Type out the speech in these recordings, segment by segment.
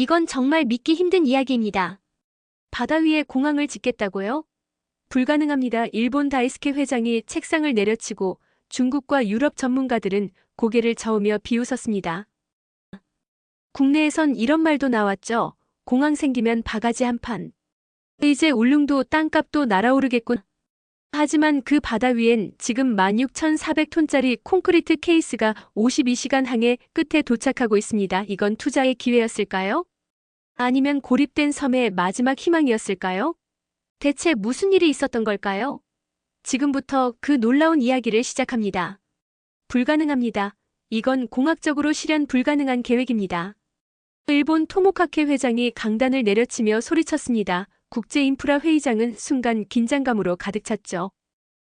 이건 정말 믿기 힘든 이야기입니다. 바다 위에 공항을 짓겠다고요? 불가능합니다. 일본 다이스케 회장이 책상을 내려치고 중국과 유럽 전문가들은 고개를 저으며 비웃었습니다. 국내에선 이런 말도 나왔죠. 공항 생기면 바가지 한 판. 이제 울릉도 땅값도 날아오르겠군. 하지만 그 바다 위엔 지금 16,400톤짜리 콘크리트 케이스가 52시간 항해 끝에 도착하고 있습니다. 이건 투자의 기회였을까요? 아니면 고립된 섬의 마지막 희망이었을까요? 대체 무슨 일이 있었던 걸까요? 지금부터 그 놀라운 이야기를 시작합니다. 불가능합니다. 이건 공학적으로 실현 불가능한 계획입니다. 일본 토모카케 회장이 강단을 내려치며 소리쳤습니다. 국제인프라 회의장은 순간 긴장감으로 가득 찼죠.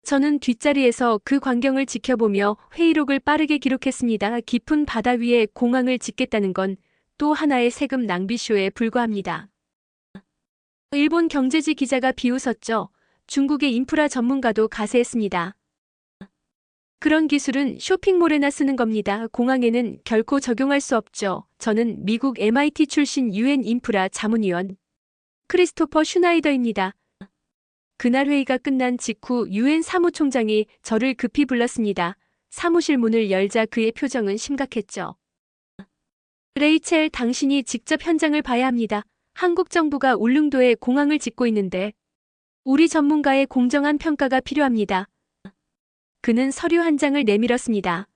저는 뒷자리에서 그 광경을 지켜보며 회의록을 빠르게 기록했습니다. 깊은 바다 위에 공항을 짓겠다는 건 또 하나의 세금 낭비쇼에 불과합니다. 일본 경제지 기자가 비웃었죠. 중국의 인프라 전문가도 가세했습니다. 그런 기술은 쇼핑몰에나 쓰는 겁니다. 공항에는 결코 적용할 수 없죠. 저는 미국 MIT 출신 UN 인프라 자문위원 크리스토퍼 슈나이더입니다. 그날 회의가 끝난 직후 UN 사무총장이 저를 급히 불렀습니다. 사무실 문을 열자 그의 표정은 심각했죠. 레이첼, 당신이 직접 현장을 봐야 합니다. 한국 정부가 울릉도에 공항을 짓고 있는데 우리 전문가의 공정한 평가가 필요합니다. 그는 서류 한 장을 내밀었습니다.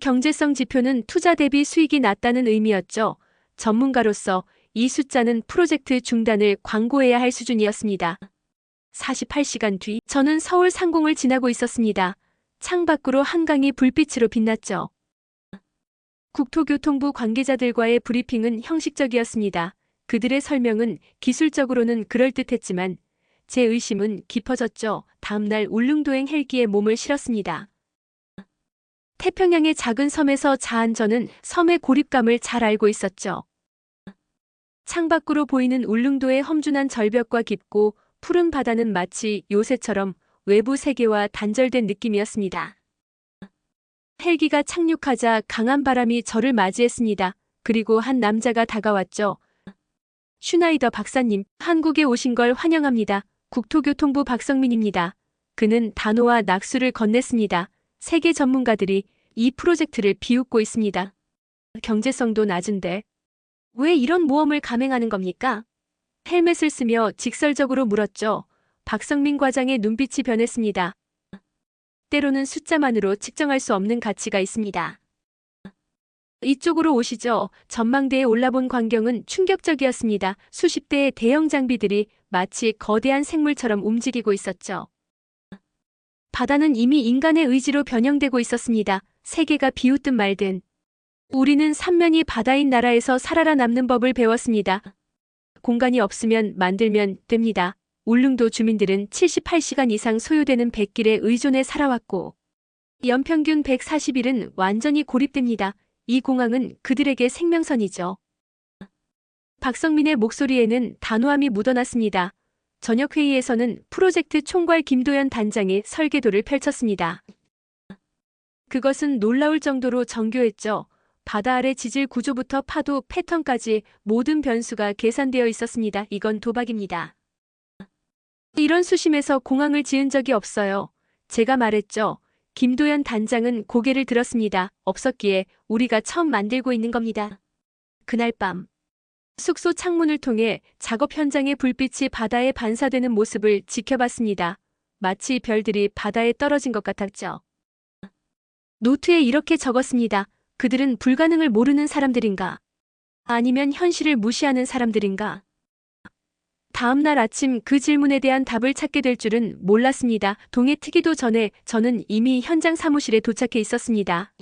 경제성 지표는 투자 대비 수익이 낮다는 의미였죠. 전문가로서 이 숫자는 프로젝트 중단을 광고해야 할 수준이었습니다. 48시간 뒤 저는 서울 상공을 지나고 있었습니다. 창밖으로 한강이 불빛으로 빛났죠. 국토교통부 관계자들과의 브리핑은 형식적이었습니다. 그들의 설명은 기술적으로는 그럴듯했지만 제 의심은 깊어졌죠. 다음날 울릉도행 헬기에 몸을 실었습니다. 태평양의 작은 섬에서 자한 저는 섬의 고립감을 잘 알고 있었죠. 창밖으로 보이는 울릉도의 험준한 절벽과 깊고 푸른 바다는 마치 요새처럼 외부 세계와 단절된 느낌이었습니다. 헬기가 착륙하자 강한 바람이 저를 맞이했습니다. 그리고 한 남자가 다가왔죠. 슈나이더 박사님, 한국에 오신 걸 환영합니다. 국토교통부 박성민입니다. 그는 단호와 낙수를 건넸습니다. 세계 전문가들이 이 프로젝트를 비웃고 있습니다. 경제성도 낮은데 왜 이런 모험을 감행하는 겁니까? 헬멧을 쓰며 직설적으로 물었죠. 박성민 과장의 눈빛이 변했습니다. 때로는 숫자만으로 측정할 수 없는 가치가 있습니다. 이쪽으로 오시죠. 전망대에 올라본 광경은 충격적이었습니다. 수십 대의 대형 장비들이 마치 거대한 생물처럼 움직이고 있었죠. 바다는 이미 인간의 의지로 변형되고 있었습니다. 세계가 비웃든 말든. 우리는 삼면이 바다인 나라에서 살아남는 법을 배웠습니다. 공간이 없으면 만들면 됩니다. 울릉도 주민들은 78시간 이상 소요되는 백길에 의존해 살아왔고 연평균 140일은 완전히 고립됩니다. 이 공항은 그들에게 생명선이죠. 박성민의 목소리에는 단호함이 묻어났습니다. 저녁 회의에서는 프로젝트 총괄 김도연 단장이 설계도를 펼쳤습니다. 그것은 놀라울 정도로 정교했죠. 바다 아래 지질 구조부터 파도 패턴까지 모든 변수가 계산되어 있었습니다. 이건 도박입니다. 이런 수심에서 공항을 지은 적이 없어요. 제가 말했죠. 김도연 단장은 고개를 들었습니다. 없었기에 우리가 처음 만들고 있는 겁니다. 그날 밤 숙소 창문을 통해 작업 현장의 불빛이 바다에 반사되는 모습을 지켜봤습니다. 마치 별들이 바다에 떨어진 것 같았죠. 노트에 이렇게 적었습니다. 그들은 불가능을 모르는 사람들인가? 아니면 현실을 무시하는 사람들인가? 다음 날 아침 그 질문에 대한 답을 찾게 될 줄은 몰랐습니다. 동해 트기도 전에 저는 이미 현장 사무실에 도착해 있었습니다.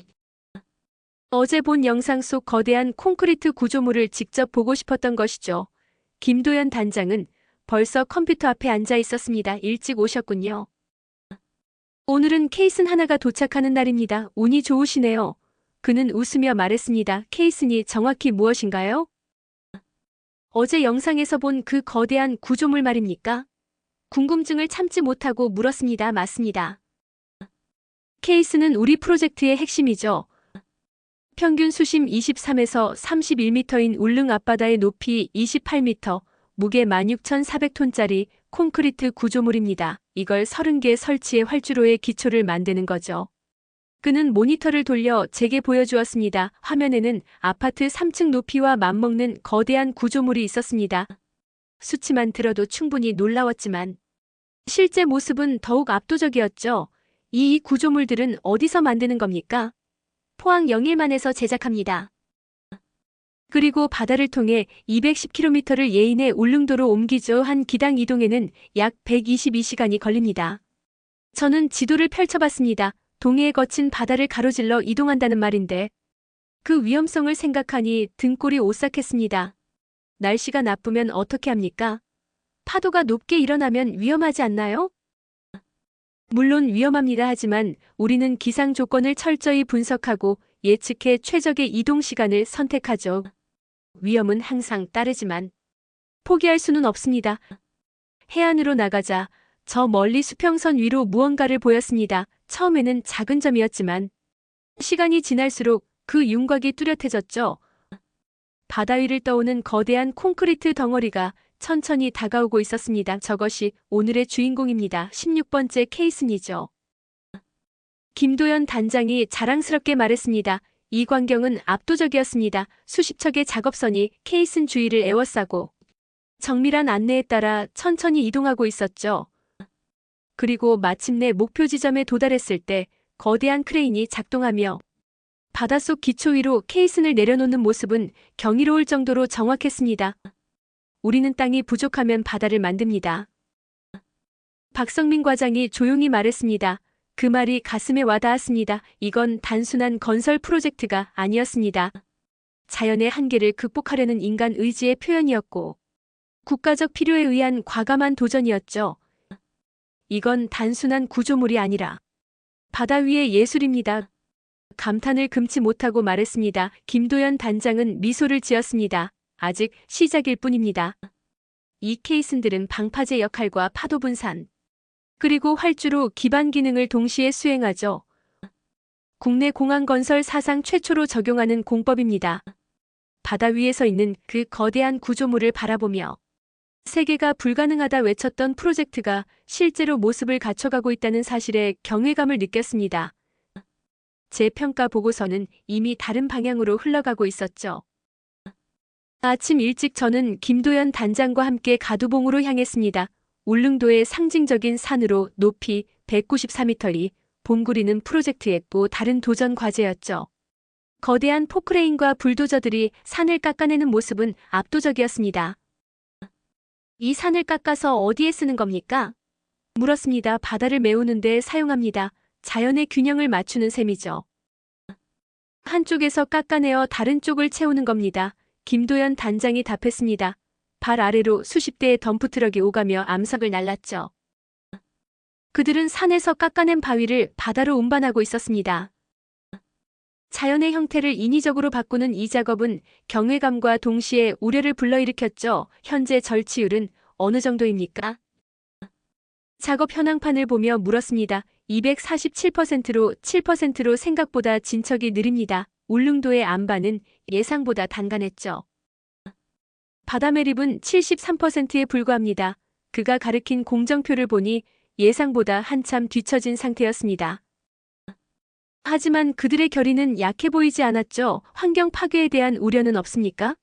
어제 본 영상 속 거대한 콘크리트 구조물을 직접 보고 싶었던 것이죠. 김도연 단장은 벌써 컴퓨터 앞에 앉아 있었습니다. 일찍 오셨군요. 오늘은 케이슨 하나가 도착하는 날입니다. 운이 좋으시네요. 그는 웃으며 말했습니다. 케이슨이 정확히 무엇인가요? 어제 영상에서 본 그 거대한 구조물 말입니까? 궁금증을 참지 못하고 물었습니다. 맞습니다. 케이스는 우리 프로젝트의 핵심이죠. 평균 수심 23에서 31m인 울릉 앞바다의 높이 28m, 무게 16,400톤짜리 콘크리트 구조물입니다. 이걸 30개 설치해 활주로의 기초를 만드는 거죠. 그는 모니터를 돌려 제게 보여주었습니다. 화면에는 아파트 3층 높이와 맞먹는 거대한 구조물이 있었습니다. 수치만 들어도 충분히 놀라웠지만 실제 모습은 더욱 압도적이었죠. 이 구조물들은 어디서 만드는 겁니까? 포항 영일만에서 제작합니다. 그리고 바다를 통해 210km를 예인해 울릉도로 옮기죠. 한 기당 이동에는 약 122시간이 걸립니다. 저는 지도를 펼쳐봤습니다. 동해에 거친 바다를 가로질러 이동한다는 말인데 그 위험성을 생각하니 등골이 오싹했습니다. 날씨가 나쁘면 어떻게 합니까? 파도가 높게 일어나면 위험하지 않나요? 물론 위험합니다 하지만 우리는 기상 조건을 철저히 분석하고 예측해 최적의 이동 시간을 선택하죠. 위험은 항상 따르지만 포기할 수는 없습니다. 해안으로 나가자 저 멀리 수평선 위로 무언가를 보였습니다. 처음에는 작은 점이었지만 시간이 지날수록 그 윤곽이 뚜렷해졌죠. 바다 위를 떠오는 거대한 콘크리트 덩어리가 천천히 다가오고 있었습니다. 저것이 오늘의 주인공입니다. 16번째 케이슨이죠. 김도연 단장이 자랑스럽게 말했습니다. 이 광경은 압도적이었습니다. 수십 척의 작업선이 케이슨 주위를 에워싸고 정밀한 안내에 따라 천천히 이동하고 있었죠. 그리고 마침내 목표 지점에 도달했을 때 거대한 크레인이 작동하며 바닷속 기초 위로 케이슨을 내려놓는 모습은 경이로울 정도로 정확했습니다. 우리는 땅이 부족하면 바다를 만듭니다. 박성민 과장이 조용히 말했습니다. 그 말이 가슴에 와닿았습니다. 이건 단순한 건설 프로젝트가 아니었습니다. 자연의 한계를 극복하려는 인간 의지의 표현이었고, 국가적 필요에 의한 과감한 도전이었죠. 이건 단순한 구조물이 아니라 바다 위의 예술입니다. 감탄을 금치 못하고 말했습니다. 김도연 단장은 미소를 지었습니다. 아직 시작일 뿐입니다. 이 케이슨들은 방파제 역할과 파도 분산, 그리고 활주로 기반 기능을 동시에 수행하죠. 국내 공항 건설 사상 최초로 적용하는 공법입니다. 바다 위에서 있는 그 거대한 구조물을 바라보며 세계가 불가능하다 외쳤던 프로젝트가 실제로 모습을 갖춰가고 있다는 사실에 경외감을 느꼈습니다. 제 평가 보고서는 이미 다른 방향으로 흘러가고 있었죠. 아침 일찍 저는 김도연 단장과 함께 가두봉으로 향했습니다. 울릉도의 상징적인 산으로 높이 194m리 봄구리는 프로젝트의 또 다른 도전 과제였죠. 거대한 포크레인과 불도저들이 산을 깎아내는 모습은 압도적이었습니다. 이 산을 깎아서 어디에 쓰는 겁니까? 물었습니다. 바다를 메우는데 사용합니다. 자연의 균형을 맞추는 셈이죠. 한쪽에서 깎아내어 다른 쪽을 채우는 겁니다. 김도연 단장이 답했습니다. 발 아래로 수십 대의 덤프트럭이 오가며 암석을 날랐죠. 그들은 산에서 깎아낸 바위를 바다로 운반하고 있었습니다. 자연의 형태를 인위적으로 바꾸는 이 작업은 경외감과 동시에 우려를 불러일으켰죠. 현재 절치율은 어느 정도입니까? 작업 현황판을 보며 물었습니다. 247%로 7%로 생각보다 진척이 느립니다. 울릉도의 안반은 예상보다 단간했죠. 바다 매립은 73%에 불과합니다. 그가 가리킨 공정표를 보니 예상보다 한참 뒤처진 상태였습니다. 하지만 그들의 결의는 약해 보이지 않았죠. 환경 파괴에 대한 우려는 없습니까?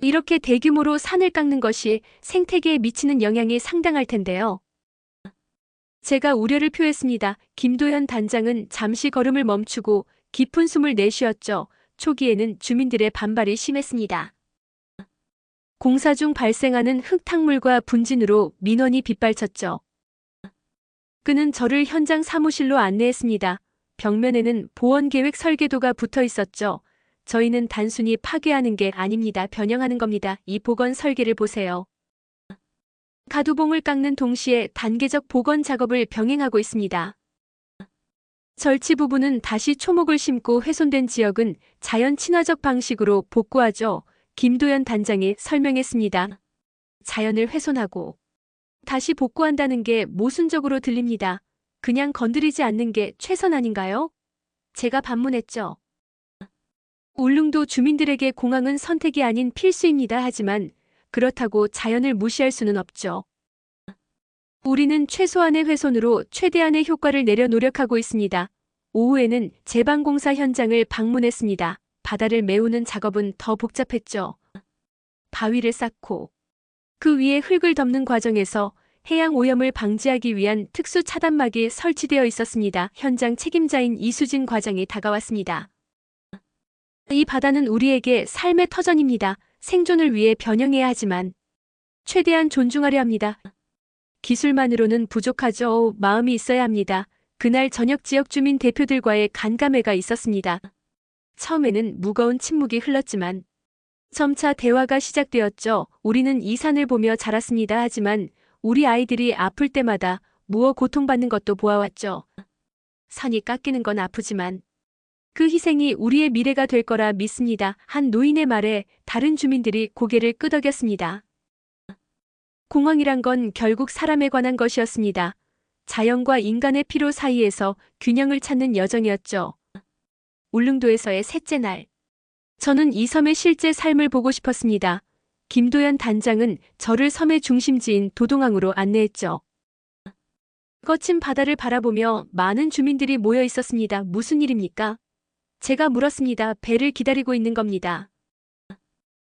이렇게 대규모로 산을 깎는 것이 생태계에 미치는 영향이 상당할 텐데요. 제가 우려를 표했습니다. 김도현 단장은 잠시 걸음을 멈추고 깊은 숨을 내쉬었죠. 초기에는 주민들의 반발이 심했습니다. 공사 중 발생하는 흙탕물과 분진으로 민원이 빗발쳤죠. 그는 저를 현장 사무실로 안내했습니다. 벽면에는 보원 계획 설계도가 붙어 있었죠. 저희는 단순히 파괴하는 게 아닙니다. 변형하는 겁니다. 이 복원 설계를 보세요. 가두봉을 깎는 동시에 단계적 복원 작업을 병행하고 있습니다. 절치 부분은 다시 초목을 심고 훼손된 지역은 자연 친화적 방식으로 복구하죠. 김도연 단장이 설명했습니다. 자연을 훼손하고 다시 복구한다는 게 모순적으로 들립니다. 그냥 건드리지 않는 게 최선 아닌가요? 제가 반문했죠. 울릉도 주민들에게 공항은 선택이 아닌 필수입니다. 하지만 그렇다고 자연을 무시할 수는 없죠. 우리는 최소한의 훼손으로 최대한의 효과를 내려 노력하고 있습니다. 오후에는 제방공사 현장을 방문했습니다. 바다를 메우는 작업은 더 복잡했죠. 바위를 쌓고 그 위에 흙을 덮는 과정에서 해양 오염을 방지하기 위한 특수 차단막이 설치되어 있었습니다. 현장 책임자인 이수진 과장이 다가왔습니다. 이 바다는 우리에게 삶의 터전입니다. 생존을 위해 변형해야 하지만 최대한 존중하려 합니다. 기술만으로는 부족하죠. 마음이 있어야 합니다. 그날 저녁 지역 주민 대표들과의 간담회가 있었습니다. 처음에는 무거운 침묵이 흘렀지만 점차 대화가 시작되었죠. 우리는 이 산을 보며 자랐습니다. 하지만 우리 아이들이 아플 때마다 무어 고통받는 것도 보아왔죠. 산이 깎이는 건 아프지만 그 희생이 우리의 미래가 될 거라 믿습니다. 한 노인의 말에 다른 주민들이 고개를 끄덕였습니다. 공황이란 건 결국 사람에 관한 것이었습니다. 자연과 인간의 피로 사이에서 균형을 찾는 여정이었죠. 울릉도에서의 셋째 날. 저는 이 섬의 실제 삶을 보고 싶었습니다. 김도연 단장은 저를 섬의 중심지인 도동항으로 안내했죠. 거친 바다를 바라보며 많은 주민들이 모여 있었습니다. 무슨 일입니까? 제가 물었습니다. 배를 기다리고 있는 겁니다.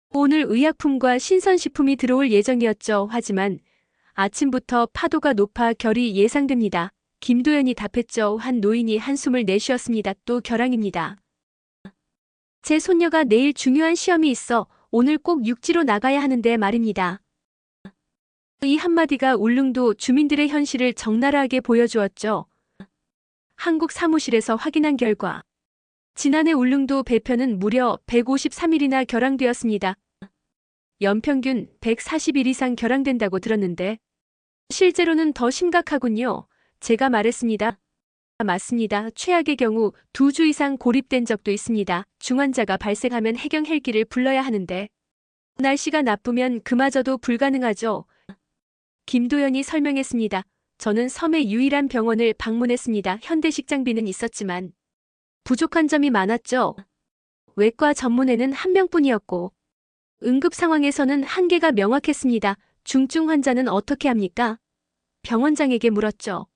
오늘 의약품과 신선식품이 들어올 예정이었죠. 하지만 아침부터 파도가 높아 결이 예상됩니다. 김도연이 답했죠. 한 노인이 한숨을 내쉬었습니다. 또 결항입니다. 제 손녀가 내일 중요한 시험이 있어 오늘 꼭 육지로 나가야 하는데 말입니다. 이 한마디가 울릉도 주민들의 현실을 적나라하게 보여주었죠. 한국 사무실에서 확인한 결과 지난해 울릉도 배편은 무려 153일이나 결항되었습니다. 연평균 140일 이상 결항된다고 들었는데 실제로는 더 심각하군요. 제가 말했습니다. 맞습니다. 최악의 경우 두 주 이상 고립된 적도 있습니다. 중환자가 발생하면 해경 헬기를 불러야 하는데 날씨가 나쁘면 그마저도 불가능하죠. 김도연이 설명했습니다. 저는 섬의 유일한 병원을 방문했습니다. 현대식 장비는 있었지만 부족한 점이 많았죠. 외과 전문의는 한 명뿐이었고 응급 상황에서는 한계가 명확했습니다. 중증 환자는 어떻게 합니까? 병원장에게 물었죠.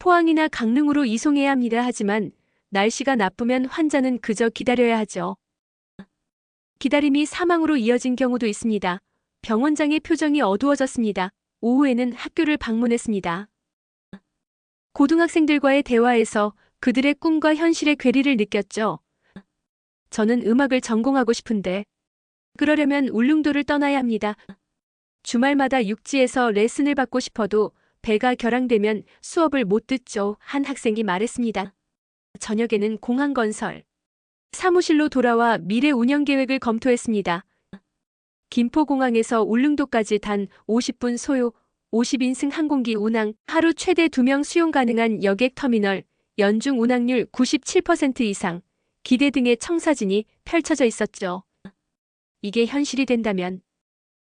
포항이나 강릉으로 이송해야 합니다. 하지만 날씨가 나쁘면 환자는 그저 기다려야 하죠. 기다림이 사망으로 이어진 경우도 있습니다. 병원장의 표정이 어두워졌습니다. 오후에는 학교를 방문했습니다. 고등학생들과의 대화에서 그들의 꿈과 현실의 괴리를 느꼈죠. 저는 음악을 전공하고 싶은데 그러려면 울릉도를 떠나야 합니다. 주말마다 육지에서 레슨을 받고 싶어도 배가 결항되면 수업을 못 듣죠. 한 학생이 말했습니다. 저녁에는 공항 건설. 사무실로 돌아와 미래 운영 계획을 검토했습니다. 김포공항에서 울릉도까지 단 50분 소요 50인승 항공기 운항, 하루 최대 2명 수용 가능한 여객 터미널, 연중 운항률 97% 이상, 기대 등의 청사진이 펼쳐져 있었죠. 이게 현실이 된다면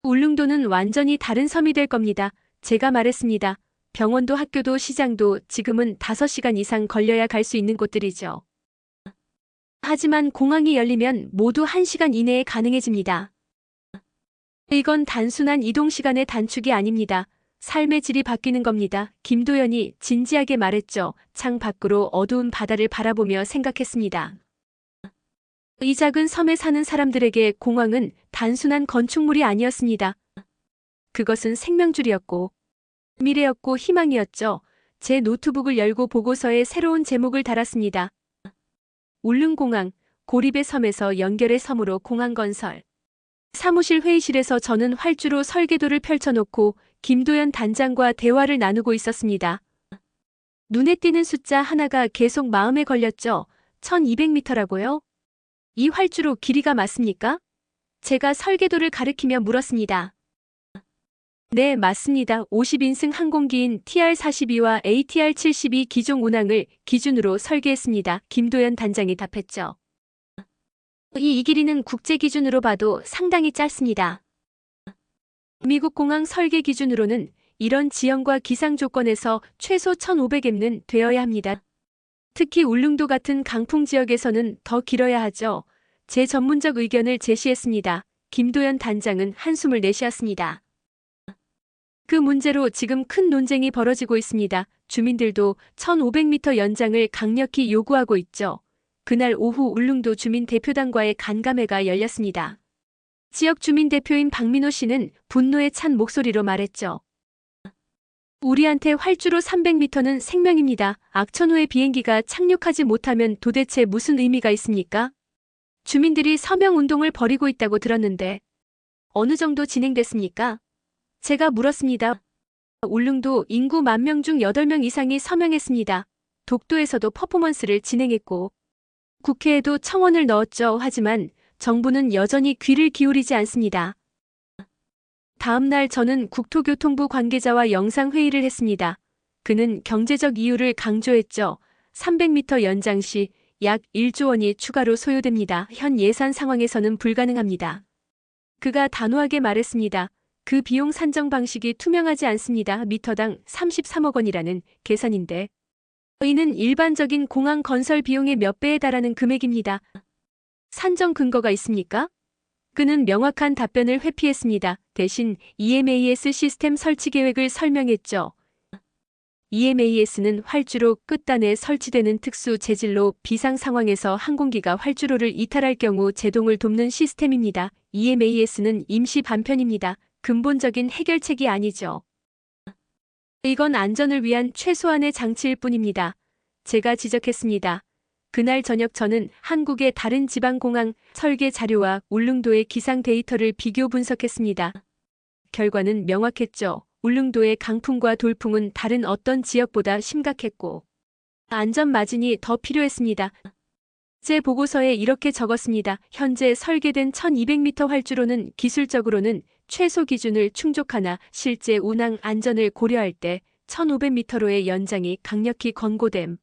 울릉도는 완전히 다른 섬이 될 겁니다. 제가 말했습니다. 병원도 학교도 시장도 지금은 5시간 이상 걸려야 갈 수 있는 곳들이죠. 하지만 공항이 열리면 모두 1시간 이내에 가능해집니다. 이건 단순한 이동 시간의 단축이 아닙니다. 삶의 질이 바뀌는 겁니다. 김도연이 진지하게 말했죠. 창 밖으로 어두운 바다를 바라보며 생각했습니다. 이 작은 섬에 사는 사람들에게 공항은 단순한 건축물이 아니었습니다. 그것은 생명줄이었고 미래였고 희망이었죠. 제 노트북을 열고 보고서에 새로운 제목을 달았습니다. 울릉공항, 고립의 섬에서 연결의 섬으로 공항 건설. 사무실 회의실에서 저는 활주로 설계도를 펼쳐놓고 김도연 단장과 대화를 나누고 있었습니다. 눈에 띄는 숫자 하나가 계속 마음에 걸렸죠. 1200m라고요? 이 활주로 길이가 맞습니까? 제가 설계도를 가리키며 물었습니다. 네, 맞습니다. 50인승 항공기인 TR-42와 ATR-72 기종 운항을 기준으로 설계했습니다. 김도연 단장이 답했죠. 이, 이 길이는 국제 기준으로 봐도 상당히 짧습니다. 미국 공항 설계 기준으로는 이런 지형과 기상 조건에서 최소 1500M는 되어야 합니다. 특히 울릉도 같은 강풍 지역에서는 더 길어야 하죠. 제 전문적 의견을 제시했습니다. 김도연 단장은 한숨을 내쉬었습니다. 그 문제로 지금 큰 논쟁이 벌어지고 있습니다. 주민들도 1500m 연장을 강력히 요구하고 있죠. 그날 오후 울릉도 주민 대표단과의 간담회가 열렸습니다. 지역 주민 대표인 박민호 씨는 분노에 찬 목소리로 말했죠. 우리한테 활주로 300m는 생명입니다. 악천후의 비행기가 착륙하지 못하면 도대체 무슨 의미가 있습니까? 주민들이 서명 운동을 벌이고 있다고 들었는데 어느 정도 진행됐습니까? 제가 물었습니다. 울릉도 인구 만 명 중 8명 이상이 서명했습니다. 독도에서도 퍼포먼스를 진행했고 국회에도 청원을 넣었죠. 하지만 정부는 여전히 귀를 기울이지 않습니다. 다음 날 저는 국토교통부 관계자와 영상회의를 했습니다. 그는 경제적 이유를 강조했죠. 300m 연장 시 약 1조 원이 추가로 소요됩니다. 현 예산 상황에서는 불가능합니다. 그가 단호하게 말했습니다. 그 비용 산정 방식이 투명하지 않습니다. 미터당 33억 원이라는 계산인데. 이는 일반적인 공항 건설 비용의 몇 배에 달하는 금액입니다. 산정 근거가 있습니까? 그는 명확한 답변을 회피했습니다. 대신 EMAS 시스템 설치 계획을 설명했죠. EMAS는 활주로 끝단에 설치되는 특수 재질로 비상 상황에서 항공기가 활주로를 이탈할 경우 제동을 돕는 시스템입니다. EMAS는 임시 반편입니다. 근본적인 해결책이 아니죠. 이건 안전을 위한 최소한의 장치일 뿐입니다. 제가 지적했습니다. 그날 저녁 저는 한국의 다른 지방공항 설계 자료와 울릉도의 기상 데이터를 비교 분석했습니다. 결과는 명확했죠. 울릉도의 강풍과 돌풍은 다른 어떤 지역보다 심각했고 안전 마진이 더 필요했습니다. 제 보고서에 이렇게 적었습니다. 현재 설계된 1200m 활주로는 기술적으로는 최소 기준을 충족하나 실제 운항 안전을 고려할 때 1500m로의 연장이 강력히 권고됨.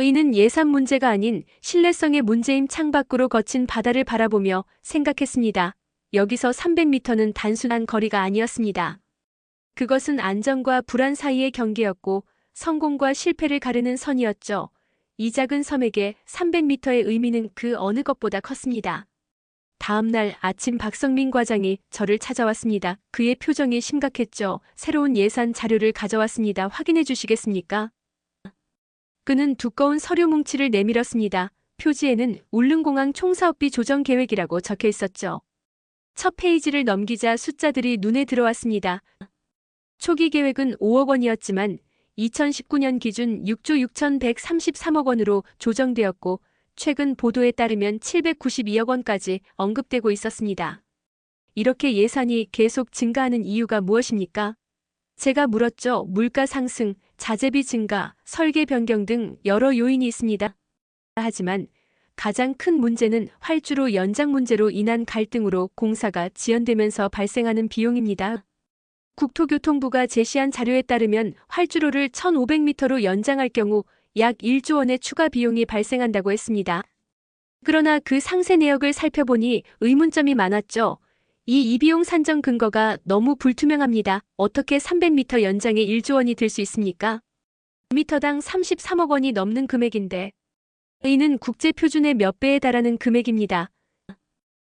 이는 예산 문제가 아닌 신뢰성의 문제임 창밖으로 거친 바다를 바라보며 생각했습니다. 여기서 300m는 단순한 거리가 아니었습니다. 그것은 안전과 불안 사이의 경계였고 성공과 실패를 가르는 선이었죠. 이 작은 섬에게 300m의 의미는 그 어느 것보다 컸습니다. 다음 날 아침 박성민 과장이 저를 찾아왔습니다. 그의 표정이 심각했죠. 새로운 예산 자료를 가져왔습니다. 확인해 주시겠습니까? 그는 두꺼운 서류 뭉치를 내밀었습니다. 표지에는 울릉공항 총사업비 조정 계획이라고 적혀 있었죠. 첫 페이지를 넘기자 숫자들이 눈에 들어왔습니다. 초기 계획은 5억 원이었지만 2019년 기준 6조 6,133억 원으로 조정되었고 최근 보도에 따르면 792억 원까지 언급되고 있었습니다. 이렇게 예산이 계속 증가하는 이유가 무엇입니까? 제가 물었죠. 물가 상승, 자재비 증가, 설계 변경 등 여러 요인이 있습니다. 하지만 가장 큰 문제는 활주로 연장 문제로 인한 갈등으로 공사가 지연되면서 발생하는 비용입니다. 국토교통부가 제시한 자료에 따르면 활주로를 1500m로 연장할 경우 약 1조 원의 추가 비용이 발생한다고 했습니다. 그러나 그 상세 내역을 살펴보니 의문점이 많았죠. 이 이비용 산정 근거가 너무 불투명합니다. 어떻게 300m 연장에 1조 원이 들 수 있습니까? 미터당 33억 원이 넘는 금액인데 이는 국제 표준의 몇 배에 달하는 금액입니다.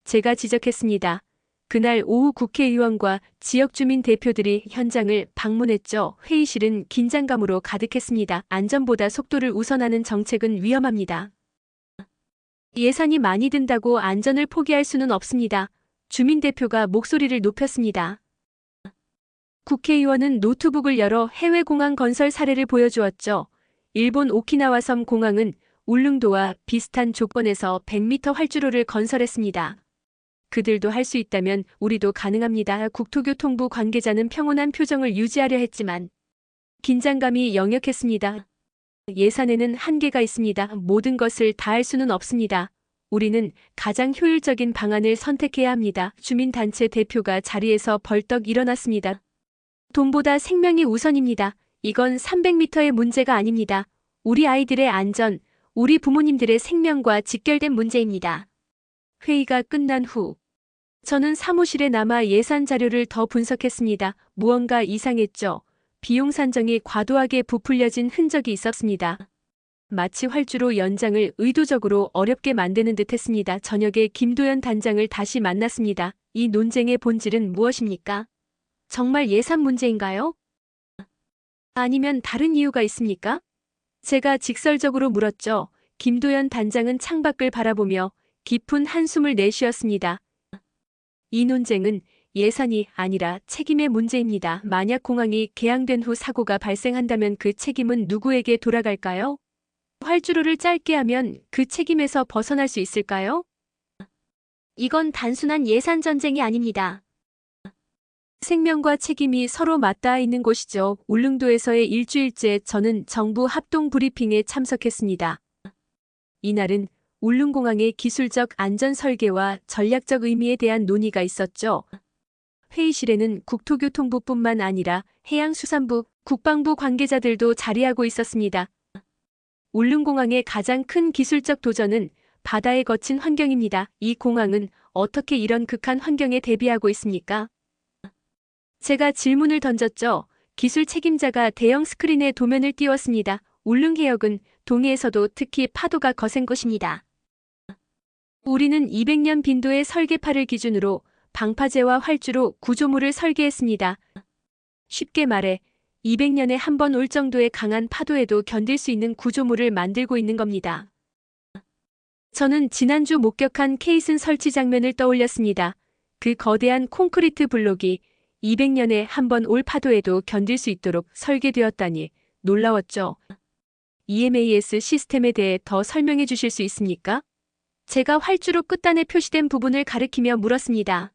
제가 지적했습니다. 그날 오후 국회의원과 지역 주민 대표들이 현장을 방문했죠. 회의실은 긴장감으로 가득했습니다. 안전보다 속도를 우선하는 정책은 위험합니다. 예산이 많이 든다고 안전을 포기할 수는 없습니다. 주민 대표가 목소리를 높였습니다. 국회의원은 노트북을 열어 해외 공항 건설 사례를 보여주었죠. 일본 오키나와 섬 공항은 울릉도와 비슷한 조건에서 100m 활주로를 건설했습니다. 그들도 할 수 있다면 우리도 가능합니다. 국토교통부 관계자는 평온한 표정을 유지하려 했지만 긴장감이 역력했습니다. 예산에는 한계가 있습니다. 모든 것을 다 할 수는 없습니다. 우리는 가장 효율적인 방안을 선택해야 합니다. 주민단체 대표가 자리에서 벌떡 일어났습니다. 돈보다 생명이 우선입니다. 이건 300m의 문제가 아닙니다. 우리 아이들의 안전, 우리 부모님들의 생명과 직결된 문제입니다. 회의가 끝난 후 저는 사무실에 남아 예산 자료를 더 분석했습니다. 무언가 이상했죠. 비용 산정이 과도하게 부풀려진 흔적이 있었습니다. 마치 활주로 연장을 의도적으로 어렵게 만드는 듯 했습니다. 저녁에 김도연 단장을 다시 만났습니다. 이 논쟁의 본질은 무엇입니까? 정말 예산 문제인가요? 아니면 다른 이유가 있습니까? 제가 직설적으로 물었죠. 김도연 단장은 창밖을 바라보며 깊은 한숨을 내쉬었습니다. 이 논쟁은 예산이 아니라 책임의 문제입니다. 만약 공항이 개항된 후 사고가 발생한다면 그 책임은 누구에게 돌아갈까요? 활주로를 짧게 하면 그 책임에서 벗어날 수 있을까요? 이건 단순한 예산 전쟁이 아닙니다. 생명과 책임이 서로 맞닿아 있는 곳이죠. 울릉도에서의 일주일째 저는 정부 합동 브리핑에 참석했습니다. 이날은 울릉공항의 기술적 안전 설계와 전략적 의미에 대한 논의가 있었죠. 회의실에는 국토교통부뿐만 아니라 해양수산부, 국방부 관계자들도 자리하고 있었습니다. 울릉공항의 가장 큰 기술적 도전은 바다에 거친 환경입니다. 이 공항은 어떻게 이런 극한 환경에 대비하고 있습니까? 제가 질문을 던졌죠. 기술 책임자가 대형 스크린에 도면을 띄웠습니다. 울릉해역은 동해에서도 특히 파도가 거센 곳입니다. 우리는 200년 빈도의 설계파를 기준으로 방파제와 활주로 구조물을 설계했습니다. 쉽게 말해 200년에 한 번 올 정도의 강한 파도에도 견딜 수 있는 구조물을 만들고 있는 겁니다. 저는 지난주 목격한 케이슨 설치 장면을 떠올렸습니다. 그 거대한 콘크리트 블록이 200년에 한 번 올 파도에도 견딜 수 있도록 설계되었다니 놀라웠죠. EMAS 시스템에 대해 더 설명해 주실 수 있습니까? 제가 활주로 끝단에 표시된 부분을 가리키며 물었습니다.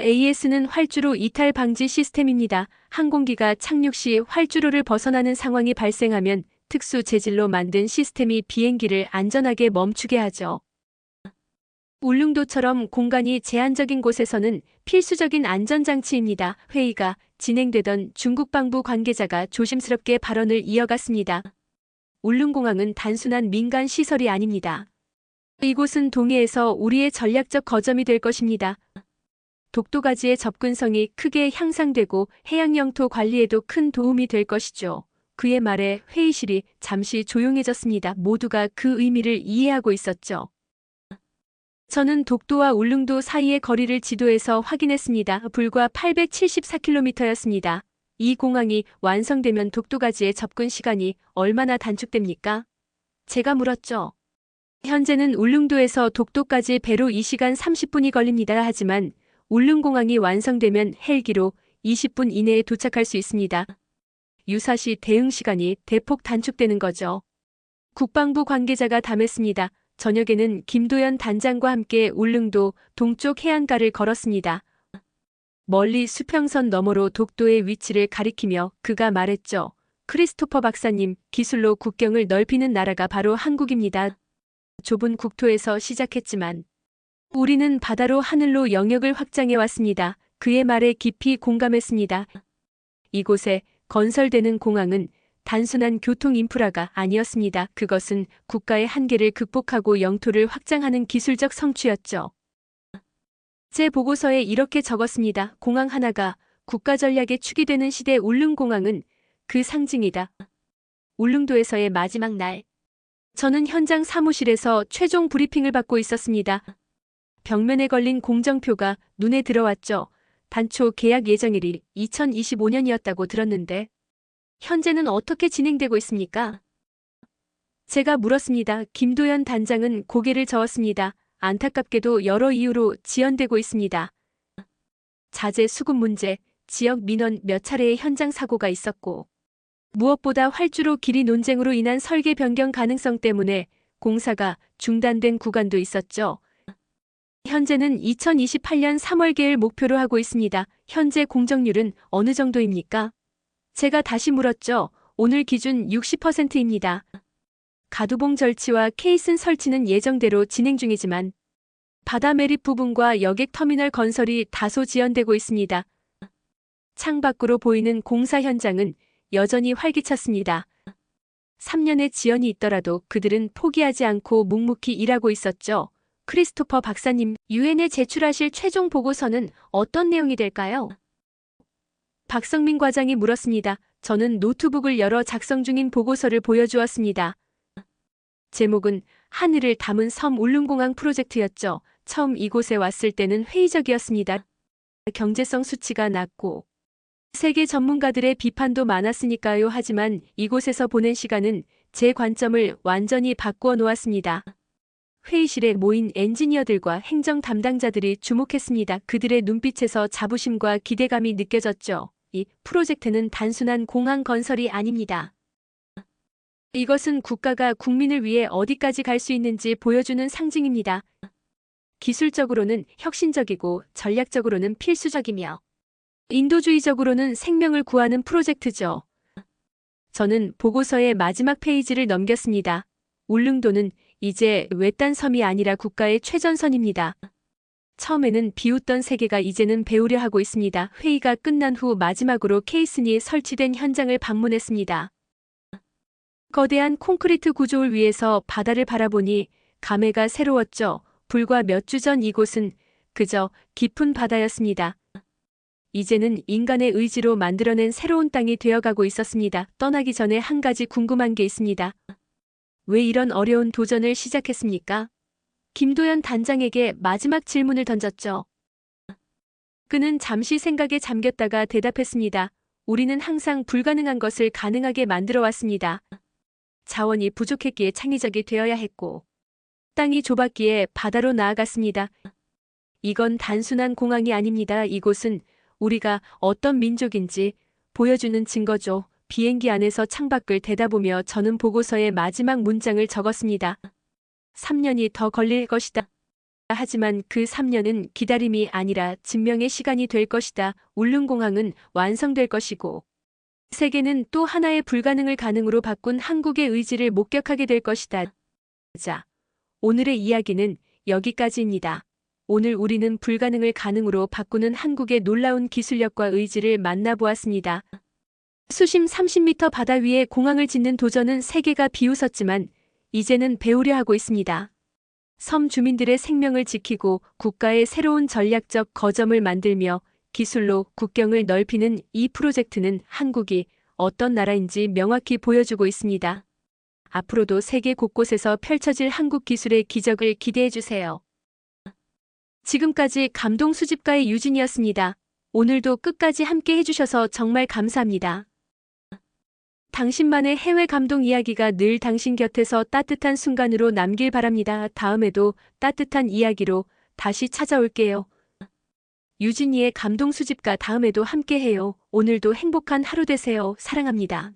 AS는 활주로 이탈 방지 시스템입니다. 항공기가 착륙 시 활주로를 벗어나는 상황이 발생하면 특수 재질로 만든 시스템이 비행기를 안전하게 멈추게 하죠. 울릉도처럼 공간이 제한적인 곳에서는 필수적인 안전장치입니다. 회의가 진행되던 중국 방부 관계자가 조심스럽게 발언을 이어갔습니다. 울릉공항은 단순한 민간 시설이 아닙니다. 이곳은 동해에서 우리의 전략적 거점이 될 것입니다. 독도가지의 접근성이 크게 향상되고 해양 영토 관리에도 큰 도움이 될 것이죠. 그의 말에 회의실이 잠시 조용해졌습니다. 모두가 그 의미를 이해하고 있었죠. 저는 독도와 울릉도 사이의 거리를 지도에서 확인했습니다. 불과 874km였습니다. 이 공항이 완성되면 독도가지의 접근 시간이 얼마나 단축됩니까? 제가 물었죠. 현재는 울릉도에서 독도까지 배로 2시간 30분이 걸립니다. 하지만 울릉공항이 완성되면 헬기로 20분 이내에 도착할 수 있습니다. 유사시 대응 시간이 대폭 단축되는 거죠. 국방부 관계자가 담했습니다. 저녁에는 김도연 단장과 함께 울릉도 동쪽 해안가를 걸었습니다. 멀리 수평선 너머로 독도의 위치를 가리키며 그가 말했죠. 크리스토퍼 박사님, 기술로 국경을 넓히는 나라가 바로 한국입니다. 좁은 국토에서 시작했지만 우리는 바다로 하늘로 영역을 확장해 왔습니다. 그의 말에 깊이 공감했습니다. 이곳에 건설되는 공항은 단순한 교통 인프라가 아니었습니다. 그것은 국가의 한계를 극복하고 영토를 확장하는 기술적 성취였죠. 제 보고서에 이렇게 적었습니다. 공항 하나가 국가 전략의 축이 되는 시대 울릉공항은 그 상징이다. 울릉도에서의 마지막 날. 저는 현장 사무실에서 최종 브리핑을 받고 있었습니다. 벽면에 걸린 공정표가 눈에 들어왔죠. 단초 계약 예정일이 2025년이었다고 들었는데 현재는 어떻게 진행되고 있습니까? 제가 물었습니다. 김도연 단장은 고개를 저었습니다. 안타깝게도 여러 이유로 지연되고 있습니다. 자재 수급 문제, 지역 민원 몇 차례의 현장 사고가 있었고 무엇보다 활주로 길이 논쟁으로 인한 설계 변경 가능성 때문에 공사가 중단된 구간도 있었죠. 현재는 2028년 3월 개를 목표로 하고 있습니다. 현재 공정률은 어느 정도입니까? 제가 다시 물었죠. 오늘 기준 60%입니다. 가두봉 절치와 케이슨 설치는 예정대로 진행 중이지만 바다 매립 부분과 여객 터미널 건설이 다소 지연되고 있습니다. 창밖으로 보이는 공사 현장은 여전히 활기찼습니다. 3년의 지연이 있더라도 그들은 포기하지 않고 묵묵히 일하고 있었죠. 크리스토퍼 박사님, 유엔에 제출하실 최종 보고서는 어떤 내용이 될까요? 박성민 과장이 물었습니다. 저는 노트북을 열어 작성 중인 보고서를 보여주었습니다. 제목은 하늘을 담은 섬 울릉공항 프로젝트였죠. 처음 이곳에 왔을 때는 회의적이었습니다. 경제성 수치가 낮고 세계 전문가들의 비판도 많았으니까요. 하지만 이곳에서 보낸 시간은 제 관점을 완전히 바꾸어 놓았습니다. 회의실에 모인 엔지니어들과 행정 담당자들이 주목했습니다. 그들의 눈빛에서 자부심과 기대감이 느껴졌죠. 이 프로젝트는 단순한 공항 건설이 아닙니다. 이것은 국가가 국민을 위해 어디까지 갈 수 있는지 보여주는 상징입니다. 기술적으로는 혁신적이고 전략적으로는 필수적이며 인도주의적으로는 생명을 구하는 프로젝트죠. 저는 보고서의 마지막 페이지를 넘겼습니다. 울릉도는 이제 외딴 섬이 아니라 국가의 최전선입니다. 처음에는 비웃던 세계가 이제는 배우려 하고 있습니다. 회의가 끝난 후 마지막으로 케이슨이 설치된 현장을 방문했습니다. 거대한 콘크리트 구조를 위해서 바다를 바라보니 감회가 새로웠죠. 불과 몇 주 전 이곳은 그저 깊은 바다였습니다. 이제는 인간의 의지로 만들어낸 새로운 땅이 되어가고 있었습니다. 떠나기 전에 한 가지 궁금한 게 있습니다. 왜 이런 어려운 도전을 시작했습니까? 김도연 단장에게 마지막 질문을 던졌죠. 그는 잠시 생각에 잠겼다가 대답했습니다. 우리는 항상 불가능한 것을 가능하게 만들어 왔습니다. 자원이 부족했기에 창의적이 되어야 했고, 땅이 좁았기에 바다로 나아갔습니다. 이건 단순한 공항이 아닙니다. 이곳은 우리가 어떤 민족인지 보여주는 증거죠. 비행기 안에서 창밖을 대다보며 저는 보고서의 마지막 문장을 적었습니다. 3년이 더 걸릴 것이다. 하지만 그 3년은 기다림이 아니라 증명의 시간이 될 것이다. 울릉공항은 완성될 것이고 세계는 또 하나의 불가능을 가능으로 바꾼 한국의 의지를 목격하게 될 것이다. 자, 오늘의 이야기는 여기까지입니다. 오늘 우리는 불가능을 가능으로 바꾸는 한국의 놀라운 기술력과 의지를 만나보았습니다. 수심 30m 바다 위에 공항을 짓는 도전은 세계가 비웃었지만 이제는 배우려 하고 있습니다. 섬 주민들의 생명을 지키고 국가의 새로운 전략적 거점을 만들며 기술로 국경을 넓히는 이 프로젝트는 한국이 어떤 나라인지 명확히 보여주고 있습니다. 앞으로도 세계 곳곳에서 펼쳐질 한국 기술의 기적을 기대해 주세요. 지금까지 감동 수집가의 유진이었습니다. 오늘도 끝까지 함께 해주셔서 정말 감사합니다. 당신만의 해외 감동 이야기가 늘 당신 곁에서 따뜻한 순간으로 남길 바랍니다. 다음에도 따뜻한 이야기로 다시 찾아올게요. 유진이의 감동 수집가 다음에도 함께 해요. 오늘도 행복한 하루 되세요. 사랑합니다.